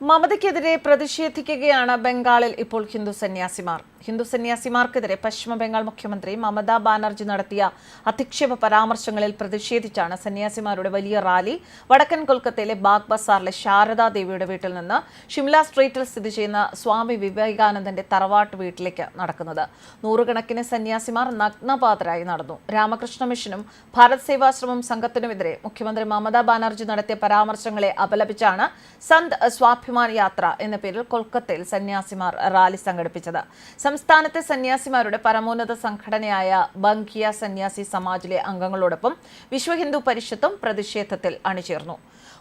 മമതയ്ക്കെതിരെ പ്രതിഷേധിക്കുകയാണ് ബംഗാളിൽ ഇപ്പോൾ ഹിന്ദു സന്യാസിമാർ. ഹിന്ദു സന്യാസിമാർക്കെതിരെ പശ്ചിമ ബംഗാൾ മുഖ്യമന്ത്രി മമതാ ബാനർജി നടത്തിയ അധിക്ഷേപ പരാമർശങ്ങളിൽ പ്രതിഷേധിച്ചാണ് സന്യാസിമാരുടെ വലിയ റാലി വടക്കൻ കൊൽക്കത്തയിലെ ബാഗ് ബസാറിലെ ശാരദാദേവിയുടെ വീട്ടിൽ നിന്ന് ഷിംല സ്ട്രീറ്റിൽ സ്ഥിതി ചെയ്യുന്ന സ്വാമി വിവേകാനന്ദന്റെ തറവാട്ട് വീട്ടിലേക്ക് നടക്കുന്നത്. നൂറുകണക്കിന് സന്യാസിമാർ നഗ്നപാതരായി നടന്നു. രാമകൃഷ്ണ മിഷനും ഭാരത് സേവാശ്രമം സംഘത്തിനുമെതിരെ മുഖ്യമന്ത്രി മമതാ ബാനർജി നടത്തിയ പരാമർശങ്ങളെ അപലപിച്ചാണ് സന്ത് സ്വാഭിമാൻ യാത്ര എന്ന പേരിൽ കൊൽക്കത്തയിൽ സന്യാസിമാർ റാലി സംഘടിപ്പിച്ചത്. സംസ്ഥാനത്തെ സന്യാസിമാരുടെ പരമോന്നത സംഘടനയായ ബങ്കിയ സന്യാസി സമാജിലെ അംഗങ്ങളോടൊപ്പം വിശ്വ ഹിന്ദു പരിഷത്തും പ്രതിഷേധത്തിൽ അണിചേർന്നു.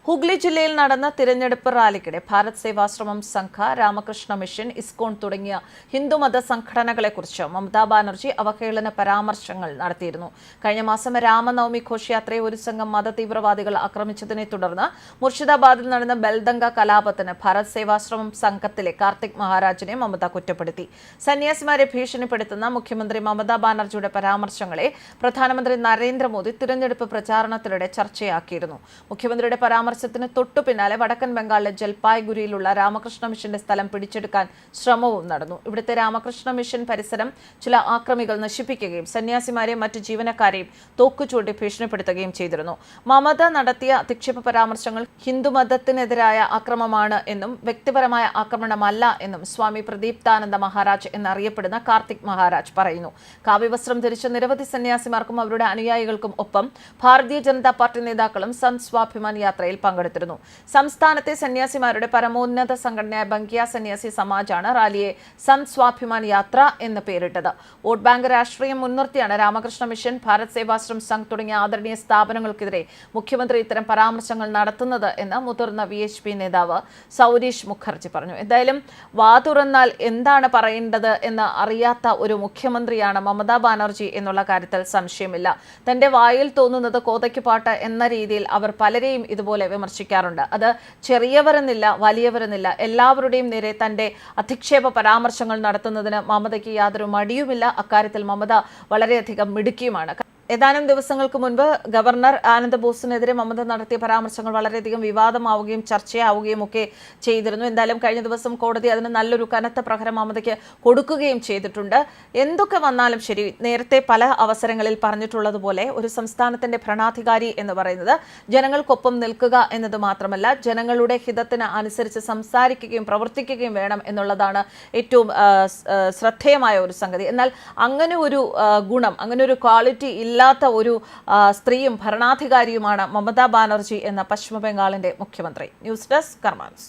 ഹുഗ്ലി ജില്ലയിൽ നടന്ന തിരഞ്ഞെടുപ്പ് റാലിക്കിടെ ഭാരത് സേവാശ്രമം സംഘ രാമകൃഷ്ണ മിഷൻ ഇസ്കോൺ തുടങ്ങിയ ഹിന്ദുമത സംഘടനകളെക്കുറിച്ച് മമതാ ബാനർജി അവഹേളന പരാമർശങ്ങൾ നടത്തിയിരുന്നു. കഴിഞ്ഞ മാസം രാമനവമി ഘോഷയാത്രയെ ഒരു സംഘം മത തീവ്രവാദികൾ ആക്രമിച്ചതിനെ തുടർന്ന് മുർഷിദാബാദിൽ നടന്ന ബൽദംഗ കലാപത്തിന് ഭാരത് സേവാശ്രമം സംഘത്തിലെ കാർത്തിക് മഹാരാജിനെ മമത കുറ്റപ്പെടുത്തി. സന്യാസിമാരെ ഭീഷണിപ്പെടുത്തുന്ന മുഖ്യമന്ത്രി മമതാ ബാനർജിയുടെ പരാമർശങ്ങളെ പ്രധാനമന്ത്രി നരേന്ദ്രമോദി തിരഞ്ഞെടുപ്പ് പ്രചാരണത്തിലൂടെ ചർച്ചയാക്കിയിരുന്നു. മുഖ്യമന്ത്രിയുടെ പരാമർശത്തിന് തൊട്ടു പിന്നാലെ വടക്കൻ ബംഗാളിലെ ജൽപായ്ഗുരിയിലുള്ള രാമകൃഷ്ണ മിഷന്റെ സ്ഥലം പിടിച്ചെടുക്കാൻ ശ്രമവും നടന്നു. ഇവിടുത്തെ രാമകൃഷ്ണ മിഷൻ പരിസരം ചില ആക്രമികൾ നശിപ്പിക്കുകയും സന്യാസിമാരെയും മറ്റ് ജീവനക്കാരെയും തോക്കുചൂണ്ടി ഭീഷണിപ്പെടുത്തുകയും ചെയ്തിരുന്നു. മമത നടത്തിയ അധിക്ഷേപ പരാമർശങ്ങൾ ഹിന്ദുമതത്തിനെതിരായ ആക്രമമാണ് എന്നും വ്യക്തിപരമായ ആക്രമണമല്ല എന്നും സ്വാമി പ്രദീപ്താനന്ദ മഹാരാജ് എന്നറിയപ്പെടുന്ന കാർത്തിക് മഹാരാജ് പറയുന്നു. കാവ്യവസ്ത്രം ധരിച്ച നിരവധി സന്യാസിമാർക്കും അവരുടെ അനുയായികൾക്കും ഒപ്പം ഭാരതീയ ജനതാ പാർട്ടി നേതാക്കളും സന്ത് സ്വാഭിമാൻ യാത്രയിൽ പങ്കെടുത്തിരുന്നു. സംസ്ഥാനത്തെ സന്യാസിമാരുടെ പരമോന്നത സംഘടനയായ ബങ്കിയ സന്യാസി സമാജാണ് റാലിയെ സന്ത് സ്വാഭിമാൻ യാത്ര എന്ന് പേരിട്ടത്. വോട്ട് ബാങ്ക് രാഷ്ട്രീയം മുൻനിർത്തിയാണ് രാമകൃഷ്ണ മിഷൻ ഭാരത് സേവാശ്രം സംഘ് തുടങ്ങിയ ആദരണീയ സ്ഥാപനങ്ങൾക്കെതിരെ മുഖ്യമന്ത്രി ഇത്തരം പരാമർശങ്ങൾ നടത്തുന്നത് എന്ന് മുതിർന്ന വി എച്ച് പി നേതാവ് സൗരീഷ് മുഖർജി പറഞ്ഞു. എന്തായാലും വാതുറന്നാൽ എന്താണ് പറയേണ്ടത് എന്ന് അറിയാത്ത ഒരു മുഖ്യമന്ത്രിയാണ് മമതാ ബാനർജി എന്നുള്ള കാര്യത്തിൽ സംശയമില്ല. തന്റെ വായിൽ തോന്നുന്നത് കോതയ്ക്ക് പാട്ട് എന്ന രീതിയിൽ അവർ പലരെയും ഇതുപോലെ വിമർശിക്കാറുണ്ട്. അത് ചെറിയവരെന്നില്ല വലിയവരെന്നില്ല. എല്ലാവരുടെയും നേരെ തന്റെ അധിക്ഷേപ പരാമർശങ്ങൾ നടത്തുന്നതിന് മമതയ്ക്ക് യാതൊരു മടിയുമില്ല. അക്കാര്യത്തിൽ മമത വളരെയധികം മിടുക്കിയുമാണ്. ഏതാനും ദിവസങ്ങൾക്ക് മുൻപ് ഗവർണർ ആനന്ദ് ബോസിനെതിരെ മമത നടത്തിയ പരാമർശങ്ങൾ വളരെയധികം വിവാദമാവുകയും ചർച്ചയാവുകയും ഒക്കെ ചെയ്തിരുന്നു. എന്തായാലും കഴിഞ്ഞ ദിവസം കോടതി അതിന് നല്ലൊരു കനത്ത പ്രഹരം മമതയ്ക്ക് കൊടുക്കുകയും ചെയ്തിട്ടുണ്ട്. എന്തൊക്കെ വന്നാലും ശരി നേരത്തെ പല അവസരങ്ങളിൽ പറഞ്ഞിട്ടുള്ളതുപോലെ ഒരു സംസ്ഥാനത്തിന്റെ ഭരണാധികാരി എന്ന് പറയുന്നത് ജനങ്ങൾക്കൊപ്പം നിൽക്കുക എന്നത് മാത്രമല്ല ജനങ്ങളുടെ ഹിതത്തിന് അനുസരിച്ച് സംസാരിക്കുകയും പ്രവർത്തിക്കുകയും വേണം എന്നുള്ളതാണ് ഏറ്റവും ശ്രദ്ധേയമായ ഒരു സംഗതി. എന്നാൽ അങ്ങനെ ഒരു ഗുണം അങ്ങനെ ഒരു ക്വാളിറ്റി ഇല്ലാത്ത ഒരു സ്ത്രീയും ഭരണാധികാരിയുമാണ് മമതാ ബാനർജി എന്ന പശ്ചിമ ബംഗാളിന്റെ മുഖ്യമന്ത്രി. News desk കർമാൻസ്.